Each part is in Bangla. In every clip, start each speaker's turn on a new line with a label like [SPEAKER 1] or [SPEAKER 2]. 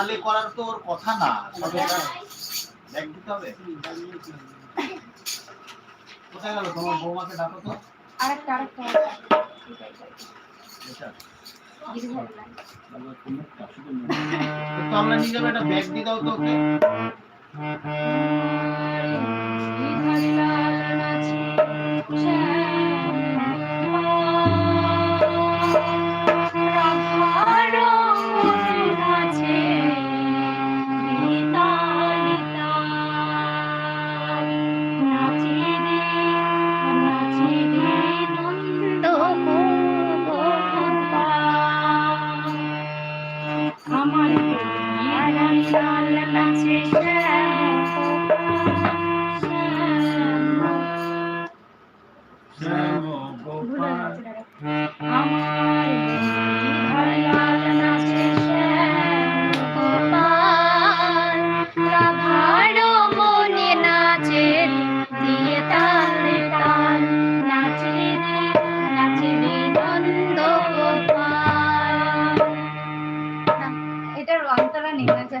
[SPEAKER 1] নালে করার তো ওর কথা না। কোথায় গেল? তোমার বৌমাকে ডাকো তো। আচ্ছা। আমরা নিয়ে একটা ব্যাগ দিয়ে দাও তো ওকে।
[SPEAKER 2] আমার নাচে শ্যাম। শ্যাম। গোপাল আমার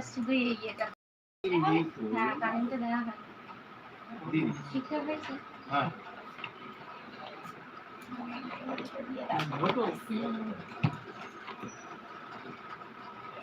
[SPEAKER 2] জাস্ট শুধু এই ইয়েটা। হ্যাঁ কারেন্টটা দেওয়া হয়। ঠিকঠাক হয়েছে
[SPEAKER 1] হ্যাঁ।,
[SPEAKER 2] হ্যাঁ।